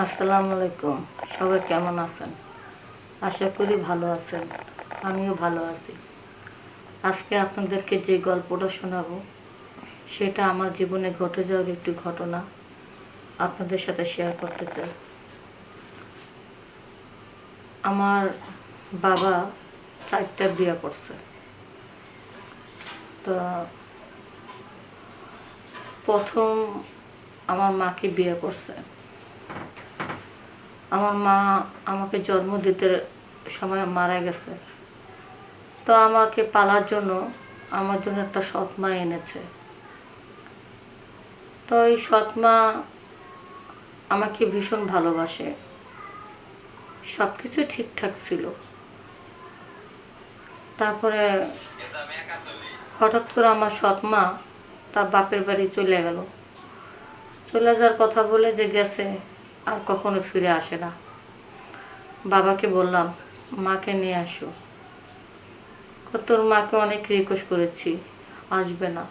আসসালামু আলাইকুম। সবাই কেমন আছেন? আশা করি ভালো আছেন। আমিও ভালো আছি। আজকে আপনাদেরকে যে গল্পটা শোনাবো, সেটা আমার জীবনে ঘটে যাওয়ার একটি ঘটনা আপনাদের সাথে শেয়ার করতে চাই। আমার বাবা চারটা বিয়ে করছে। তো প্রথম আমার মাকে বিয়ে করছে। আমার মা আমাকে জন্ম দিতে সময় মারা গেছে। তো আমাকে পালার জন্য আমার জন্য একটা সৎমা এনেছে। তো এই সৎমা আমাকে ভীষণ ভালোবাসে। সব কিছু ঠিকঠাক ছিল। তারপরে হঠাৎ করে আমার সৎমা তার বাপের বাড়ি চলে গেল। চলে যাওয়ার কথা বলে যে গেছে। আর কখনো ফিরে আসে না। বাবাকে বললাম, মাকে নিয়ে আসো। তোর মাকে অনেক রিকোয়েস্ট করেছি, আসবে না।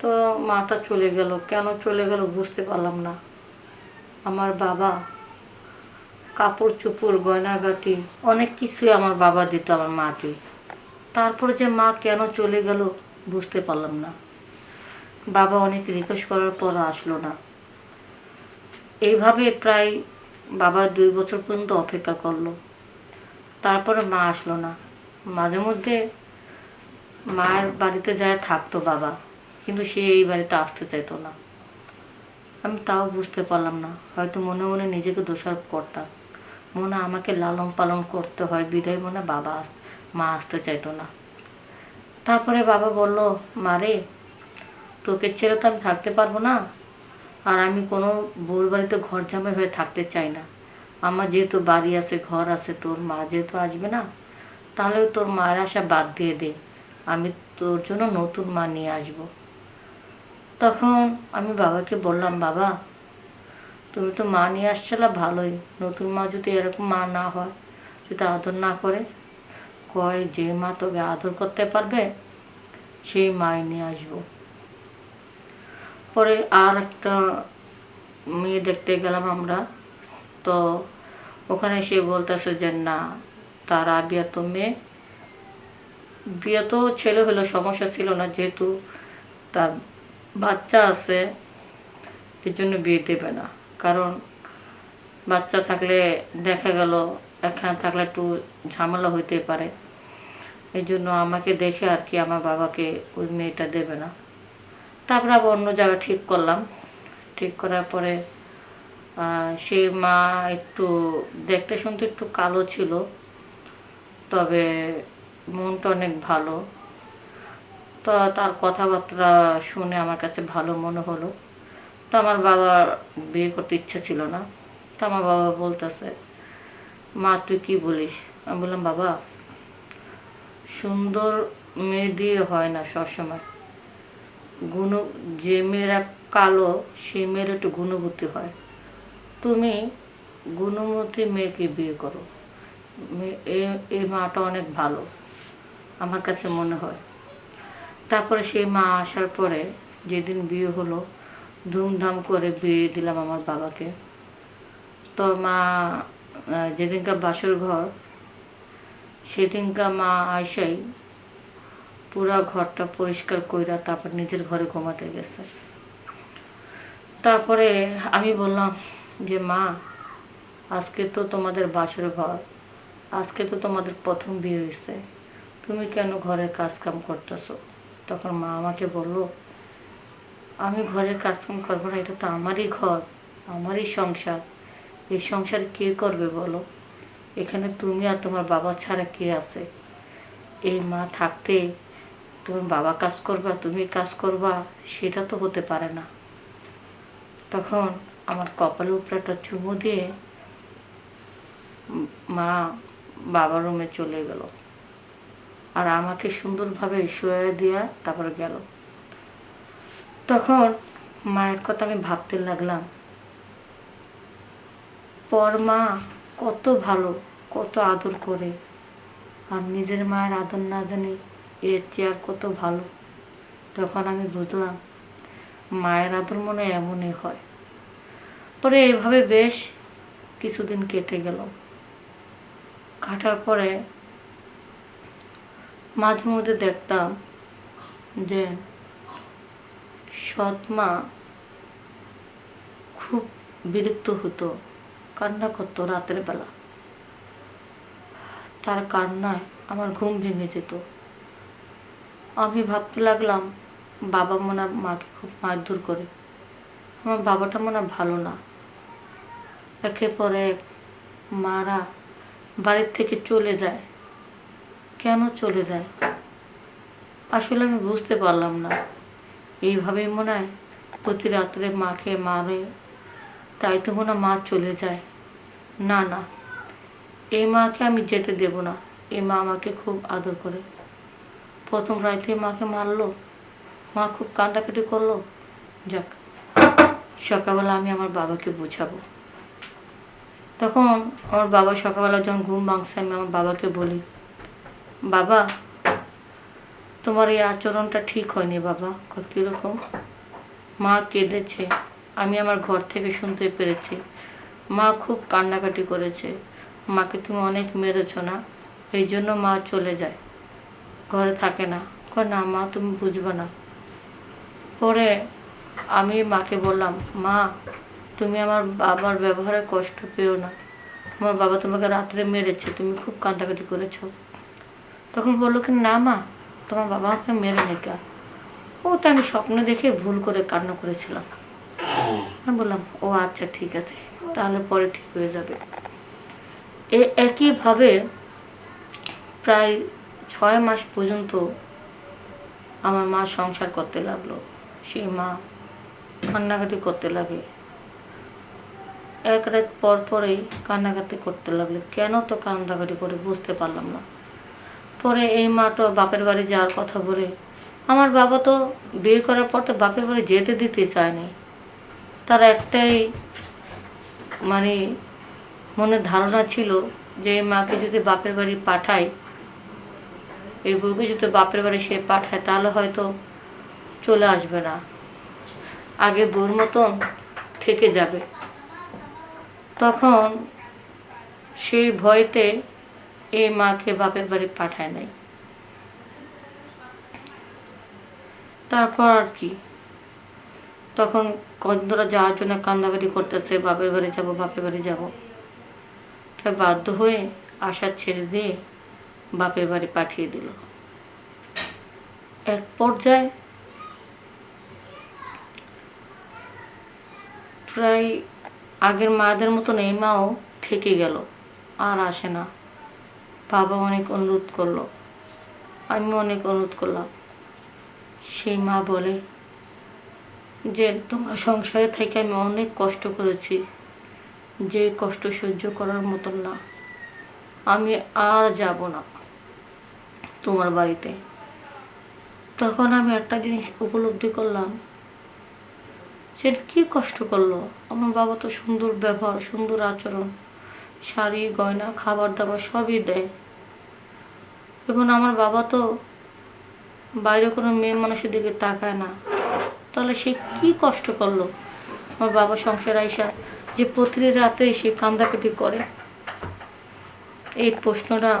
তো মাটা চলে গেল। কেন চলে গেল বুঝতে পারলাম না। আমার বাবা কাপড় চোপড়, গয়নাগাটি, অনেক কিছুই আমার বাবা দিত আমার মাকে। তারপর যে মা কেন চলে গেল বুঝতে পারলাম না। বাবা অনেক রিকোয়েস্ট করার পর আসলো না। এইভাবে প্রায় বাবা দুই বছর পর্যন্ত অপেক্ষা করল। তারপরে মা আসলো না। মাঝে মধ্যে মায়ের বাড়িতে যায় থাকতো বাবা, কিন্তু সে এই বাড়িতে আসতে চাইতো না। আমি তাও বুঝতে পারলাম না, হয়তো মনে মনে নিজেকে দোষারোপ করতাম। মনে আমাকে লালন পালন করতে হয়, বিদায় মনে বাবা মা আসতে চাইতো না। তারপরে বাবা বলল মারে তোকে ছেড়ে তো আমি থাকতে পারব না। আর আমি কোনো বোর বাড়িতে ঘর জামাই হয়ে থাকতে চাই না। আমার যেহেতু বাড়ি আছে, ঘর আছে, তোর মা যেহেতু আসবে না, তাহলে তোর মায়ের আশা বাদ দিয়ে দে। আমি তোর জন্য নতুন মা নিয়ে আসব। তখন আমি বাবাকে বললাম, বাবা, তুমি তো মা নিয়ে আসছিলা, ভালোই। নতুন মা যদি এরকম মা না হয়, যদি আদর না করে, কয় যে মা তোকে আদর করতে পারবে, সেই মাই নিয়ে আসব। পরে আর একটা মেয়ে দেখতে গেলাম আমরা। তো ওখানে সে বলতেছে যে, না, তার বিয়ে তো মেয়ে। বিয়ে তো ছেলে হলো, সমস্যা ছিল না, যেহেতু তার বাচ্চা আছে এর জন্য বিয়ে দেবে না। কারণ বাচ্চা থাকলে দেখা গেল এখানে থাকলে একটু ঝামেলা হইতে পারে। এই জন্য আমাকে দেখে আর কি আমার বাবাকে ওই মেয়েটা দেবে না। তারপরে আবার অন্য জায়গা ঠিক করলাম। ঠিক করার পরে সে মা একটু দেখতে শুনতে একটু কালো ছিল, তবে মনটা অনেক ভালো। তো তার কথাবার্তা শুনে আমার কাছে ভালো মনে হলো। তো আমার বাবার বিয়ে করতে ইচ্ছা ছিল না। তো আমার বাবা বলতেছে, মা, তুই কী বলিস? আমি বললাম, বাবা, সুন্দর মেয়ে দিয়ে হয় না সবসময়। গুণ, যে মেয়েরা কালো, সেই মেয়ের একটু গুণবতী হয়। তুমি গুণবতী মেয়েকে বিয়ে করো। এই মাটা অনেক ভালো, আমার কাছে মনে হয়। তারপরে সেই মা আসার পরে যেদিন বিয়ে হলো, ধুমধাম করে বিয়ে দিলাম আমার বাবাকে। তো মা যেদিনকার বাসর ঘর, সেদিনকার মা আইসাই পুরা ঘরটা পরিষ্কার কইরা তারপর নিজের ঘরে ঘুমাতে গেছে। তারপরে আমি বললাম যে, মা, আজকে তো তোমাদের বাসর ঘর, আজকে তো তোমাদের প্রথম বিয়ে হয়েছে তুমি কেন ঘরের কাজ কাম করতেছো? তখন মা আমাকে বলল, আমি ঘরের কাজ কাম করব না, এটা তো আমারই ঘর, আমারই সংসার। এই সংসার কে করবে বলো? এখানে তুমি আর তোমার বাবা ছাড়া কে আছে? এই মা থাকতে তুমি বাবা কাজ করবা, তুমি কাজ করবা, সেটা তো হতে পারে না। তখন আমার কপালের উপরে একটা চুমু দিয়ে মা বাবার রুমে চলে গেল। আর আমাকে সুন্দরভাবে শুয়ে দিয়া তারপর গেল। তখন মায়ের কথা আমি ভাবতে লাগলাম, পর মা কত ভালো, কত আদর করে। আর নিজের মায়ের আদর না জানি এর চেয়ার কত ভালো? তখন আমি বুঝলাম, মায়ের আদর মনে এমনই হয়। পরে এভাবে বেশ কিছুদিন কেটে গেল। কাটার পরে মাঝে মধ্যে দেখতাম যে সৎ মা খুব বিরক্ত হতো, কান্না করতো রাতের বেলা। তার কান্নায় আমার ঘুম ভেঙে যেত। আমি ভাবতে লাগলাম, বাবা মনে মাকে খুব মারধর করে। আমার বাবাটা মনে ভালো না। একে পরে এক মারা বাড়ির থেকে চলে যায়। কেন চলে যায়? আসলে আমি বুঝতে পারলাম না। এইভাবেই মনে হয় প্রতি রাত্রে মাকে মারে, তাই তো মনে মা চলে যায়। না না, এই মাকে আমি যেতে দেব না। এই মা আমাকে খুব আদর করে। প্রথম রাতে মাকে মারলো। মা খুব কান্দাকাটি করল। যাক, সকালবেলা আমি আমার বাবাকে বোঝাবো। তখন আমার বাবা সকালবেলা যখন ঘুম ভাঙছে, আমি আমার বাবাকে বলি, বাবা, তোমার এই আচরণটা ঠিক হয়নি বাবা। কীরকম? মা কেঁদেছে, আমি আমার ঘর থেকে শুনতে পেরেছি। মা খুব কান্নাকাটি করেছে। মাকে তুমি অনেক মেরেছ না? এই জন্য মা চলে যায়। ঘরে থাকে না। কয়, না মা, তুমি বুঝবে না। পরে আমি মাকে বললাম, মা, তুমি আমার বাবার ব্যবহারে কষ্ট পেও না। আমার বাবা তোমাকে রাত্রে মেরেছে, তুমি খুব কান্দাকাটি করেছ। তখন বলল কি, না মা, তোমার বাবা আমাকে মেরে নেকা ওটা আমি স্বপ্নে দেখে ভুল করে কান্না করেছিলাম। আমি বললাম, ও আচ্ছা ঠিক আছে, তাহলে পরে ঠিক হয়ে যাবে। এ একইভাবে প্রায় ছয় মাস পর্যন্ত আমার মা সংসার করতে লাগল। সেই মা কান্নাকাটি করতে লাগে। এক রাত পর পরেই কান্নাকাটি করতে লাগল। কেন তো কান্নাকাটি করে বুঝতে পারলাম না। পরে এই মা তো বাপের বাড়ি যাওয়ার কথা বলে, আমার বাবা তো বিয়ে করার পর তো বাপের বাড়ি যেতে দিতে চায়নি। তার একটাই মানে মনে ধারণা ছিল যে মাকে যদি বাপের বাড়ি পাঠায় এই বউকে যদি বাপের বাড়ি সে পাঠায়, তাহলে হয়তো চলে আসবে না। আগে বউর মতন থেকে যাবে। তখন সেই ভয়তে এই মাকে বাপের বাড়ি পাঠায় নাই। তারপর আর কি? তখন কদিন ধরে যাওয়ার জন্য কান্দাকাটি করতেছে, বাপের বাড়ি যাব, বাপের বাড়ি যাব। তাই বাধ্য হয়ে আশা ছেড়ে দিয়ে বাপের বাড়ি পাঠিয়ে দিল। এক পর্যায়ে প্রায় আগের মাদের মতন এই মাও থেকে গেল, আর আসে না। বাবা অনেক অনুরোধ করল, আমি অনেক অনুরোধ করলাম। সেই মা বলে, যে তোমার সংসারে থেকে আমি অনেক কষ্ট করেছি, যে কষ্ট সহ্য করার মতন না। আমি আর যাব না। তোমার বাড়িতে। তখন আমি একটা জিনিস উপলব্ধি করলাম। সে কি কষ্ট করল? আমার বাবা তো সুন্দর ব্যবহার, সুন্দর আচরণ। শাড়ি, গয়না, খাবার দাবার সবই দেয়। এবং আমার বাবা তো বাইরে কোনো মেয়ে মানুষের দিকে তাকায় না। তাহলে সে কি কষ্ট করল? আমার বাবা সংসার আইসা যে প্রতিটি রাতে সে কান্দাকাটি করে। এই প্রশ্নটা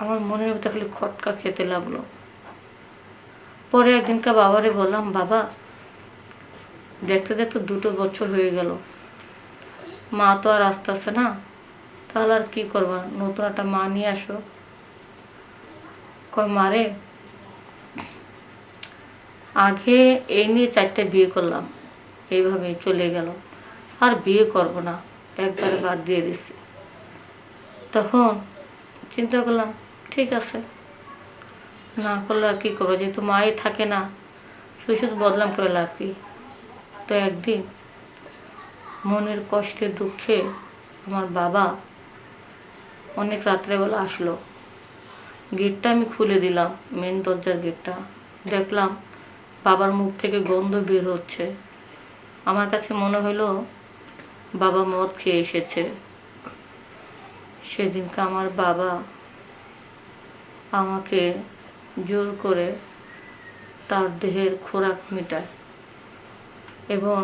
আমার মনের ভিতরে খালি খটকা খেতে লাগল। পরে একদিনকে বাবারে বললাম, বাবা, দেখতে দেখতে দুটো বছর হয়ে গেল। মা তো আর আসতেছে না, তাহলে আর কি করবা? নতুন একটা মা নিয়ে আসো। কয় মারে আগে এই নিয়ে চারটে বিয়ে করলাম, এইভাবে চলে গেল। আর বিয়ে করব না, একবারে বাদ দিয়ে দিছি। তখন চিন্তা করলাম, ঠিক আছে। না করলে আর কী করব? যেহেতু মাই থাকে না শুধু শুধু বদলাম করে লাভ কি? তো একদিন মনের কষ্টে, দুঃখে আমার বাবা অনেক রাত্রেবেলা আসলো। গেটটা আমি খুলে দিলাম মেন দরজার গেটটা। দেখলাম বাবার মুখ থেকে গন্ধ বের হচ্ছে। আমার কাছে মনে হলো বাবা মদ খেয়ে এসেছে। সেদিনকে আমার বাবা আমাকে জোর করে তার দেহের খোরাক মেটায় এবং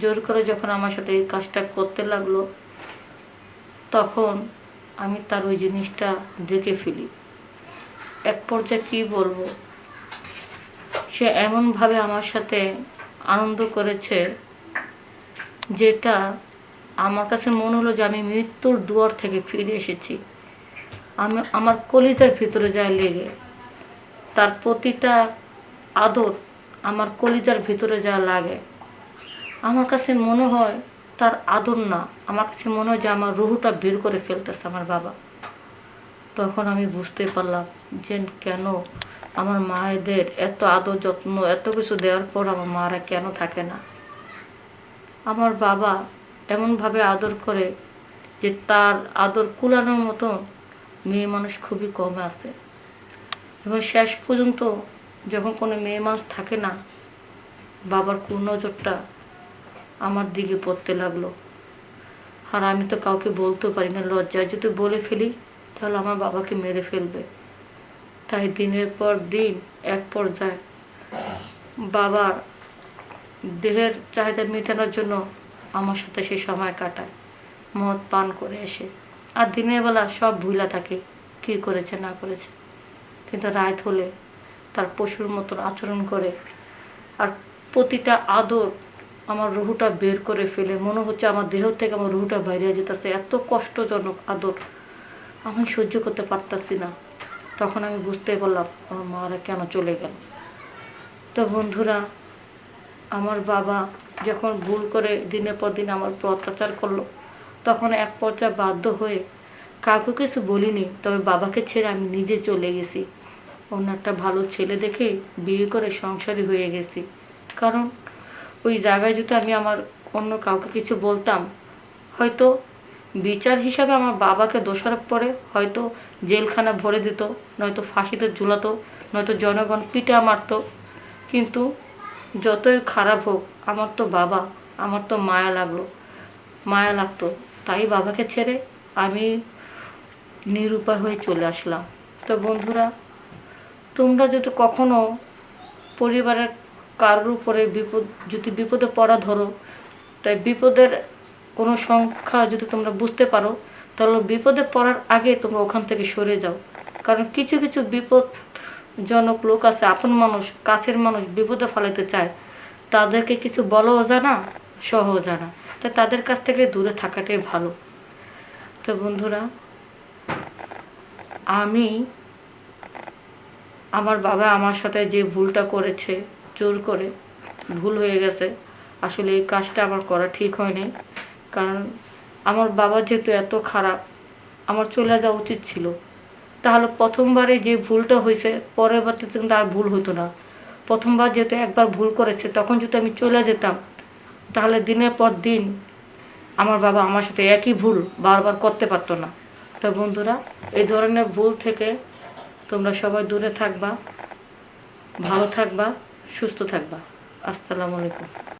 জোর করে যখন আমার সাথে এই কাজটা করতে লাগল, তখন আমি তার ওই জিনিসটা দেখে ফেলি। এক পর্যায়ে কী বলব, সে এমনভাবে আমার সাথে আনন্দ করেছে যেটা আমার কাছে মনে হলো যে আমি মৃত্যুর দুয়ার থেকে ফিরে এসেছি। আমি, আমার কলিজার ভিতরে যায় লেগে, তার প্রতিটা আদর আমার কলিজার ভিতরে যা লাগে। আমার কাছে মনে হয় তার আদর না, আমার কাছে মনে হয় যে আমার রুহুটা বের করে ফেলতেছে আমার বাবা। তখন আমি বুঝতে পারলাম যে কেন আমার মায়েদের এত আদর যত্ন, এত কিছু দেওয়ার পর আমার মারা কেন থাকে না। আমার বাবা এমনভাবে আদর করে যে তার আদর কুলানোর মতো মেয়ে মানুষ খুবই কম আছে। এবং শেষ পর্যন্ত যখন কোনো মেয়ে মানুষ থাকে না, বাবার কুনজরটা আমার দিকে পড়তে লাগল। আর আমি তো কাউকে বলতেও পারি না, লজ্জায় যদি বলে ফেলি, তাহলে আমার বাবাকে মেরে ফেলবে। তাই দিনের পর দিন, এক পর্যায়ে বাবার দেহের চাহিদা মেটানোর জন্য আমার সাথে সে সময় কাটায়। মদ পান করে এসে। আর দিনের বেলা সব ভুলা থাকে কী করেছে, না করেছে। কিন্তু রাত হলে তার পশুর মতন আচরণ করে। আর প্রতিটা আদর আমার রুহুটা বের করে ফেলে। মনে হচ্ছে আমার দেহ থেকে আমার রুহুটা বাইরে যেতেছে। এত কষ্টজনক আদর। আমি সহ্য করতে পারতাছি না। তখন আমি বুঝতে পারলাম, আমার মারা কেন চলে গেল? তো বন্ধুরা আমার বাবা যখন ভুল করে দিনের পর দিন আমার উপর অত্যাচার করল, তখন এক পর্যায়ে বাধ্য হয়ে কাউকে কিছু বলিনি। তবে বাবাকে ছেড়ে আমি নিজে চলে গেছি। অন্য একটা ভালো ছেলে দেখে বিয়ে করে সংসারী হয়ে গেছি। কারণ ওই জায়গায় যদি আমি আমার অন্য কাউকে কিছু বলতাম, হয়তো বিচার হিসাবে আমার বাবাকে দোষারোপ করে হয়তো জেলখানা ভরে দিত, নয়তো ফাঁসিতে ঝুলাতো, নয়তো জনগণ পিটা মারতো কিন্তু যতই খারাপ হোক, আমার তো বাবা, আমার তো মায়া লাগল। মায়া লাগতো। তাই বাবাকে ছেড়ে আমি নিরুপায় হয়ে চলে আসলাম। তো বন্ধুরা, তোমরা যদি কখনো পরিবারের কারোর উপরে বিপদ, যদি বিপদে পড়া ধরো, তাই বিপদের কোনো সংখ্যা যদি তোমরা বুঝতে পারো, তাহলে বিপদে পড়ার আগে তোমরা ওখান থেকে সরে যাও। কারণ কিছু কিছু বিপদজনক লোক আছে, আপন মানুষ, কাছের মানুষ বিপদে ফেলাইতে চায়, তাদেরকে কিছু বলাও জানা সহও জানা। তাই তাদের কাছ থেকে দূরে থাকাটাই ভালো। তো বন্ধুরা, আমি আমার বাবা আমার সাথে যে ভুলটা করেছে, জোর করে ভুল হয়ে গেছে, আসলে এই কাজটা আমার করা ঠিক হয়নি। কারণ আমার বাবা যেহেতু এত খারাপ, আমার চলে যাওয়া উচিত ছিল। তাহলে প্রথমবারে যে ভুলটা হয়েছে, পরবর্তীতে কিন্তু আর ভুল হতো না। প্রথমবার যেহেতু একবার ভুল করেছে, তখন যদি আমি চলে যেতাম, তাহলে দিনের পর দিন আমার বাবা আমার সাথে একই ভুল বারবার করতে পারতো না। তো বন্ধুরা, এই ধরনের ভুল থেকে তোমরা সবাই দূরে থাকবা, ভালো থাকবা, সুস্থ থাকবা। আসসালামু আলাইকুম।